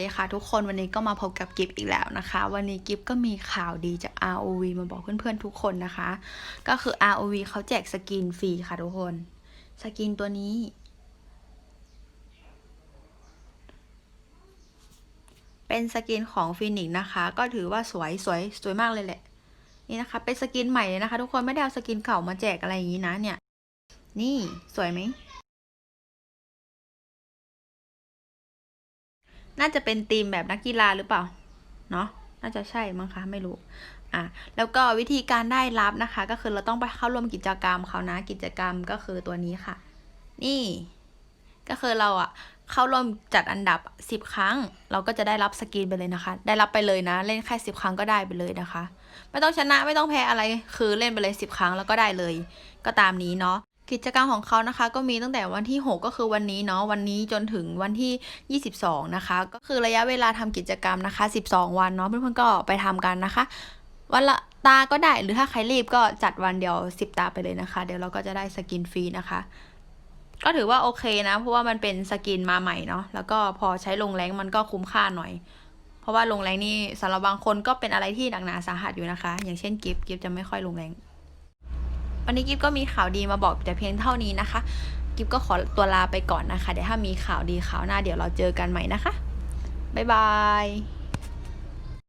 ดีค่ะทุกคนวันนี้ก็มาพบกับกิฟอีกแล้วนะคะ วันนี้กิฟก็มีข่าวดีจาก ROV มาบอกเพื่อนๆทุกคนนะคะ ก็คือ ROV เขาแจกสกินฟรีค่ะทุกคน สกินตัวนี้ เป็นสกินของฟินิกนะคะ ก็ถือว่าสวยสวยสวยมากเลยแหละ นี่นะคะ เป็นสกินใหม่เลยนะคะ ทุกคนไม่ได้เอาสกินเก่ามาแจกอะไรอย่างนี้นะเนี่ย นี่สวยไหม น่าจะเป็นธีมแบบนักกีฬาหรือเปล่า เนาะน่าจะใช่มั้งคะไม่รู้อะแล้วก็วิธีการได้รับนะคะ ก็คือเราต้องไปเข้าร่วมกิจกรรมเขานะ กิจกรรมก็คือตัวนี้ค่ะ นี่ ก็คือเราอะเข้าร่วมจัดอันดับ 10 ครั้ง เราก็จะได้รับสกินไปเลยนะคะ ได้รับไปเลยนะ เล่นแค่ 10 ครั้งก็ได้ไปเลยนะคะ ไม่ต้องชนะไม่ต้องแพ้อะไรคือเล่นไปเลย 10 ครั้งแล้วก็ได้เลย ก็ตามนี้เนาะ กิจกรรมของเขานะคะ ก็มีตั้งแต่วันที่ 6 ก็คือวันนี้เนาะวันนี้จนถึงวันที่ 22 นะคะ ก็คือระยะเวลาทำกิจกรรมนะคะ 12 วันเนาะเพื่อนๆก็ไปทำกันนะคะ วันละตาก็ได้หรือถ้าใครรีบก็จัดวันเดียว 10 ตาไปเลยนะคะ เดี๋ยวเราก็จะได้สกินฟรีนะคะ ก็ถือว่าโอเคนะ เพราะว่ามันเป็นสกินมาใหม่เนาะแล้วก็พอใช้ลงแรงมันก็คุ้มค่าหน่อยเพราะว่าลงแรงนี่สำหรับบางคนก็เป็นอะไรที่หนักหนาสาหัสอยู่นะคะ อย่างเช่นกิฟต์กิฟต์จะไม่ค่อยลงแรง วันนี้กิฟก็มีข่าวดีมาบอกแต่เพียงเท่านี้นะคะ กิฟก็ขอตัวลาไปก่อนนะคะ เดี๋ยวถ้ามีข่าวดีข่าวหน้าเดี๋ยวเราเจอกันใหม่นะคะ บ๊ายบาย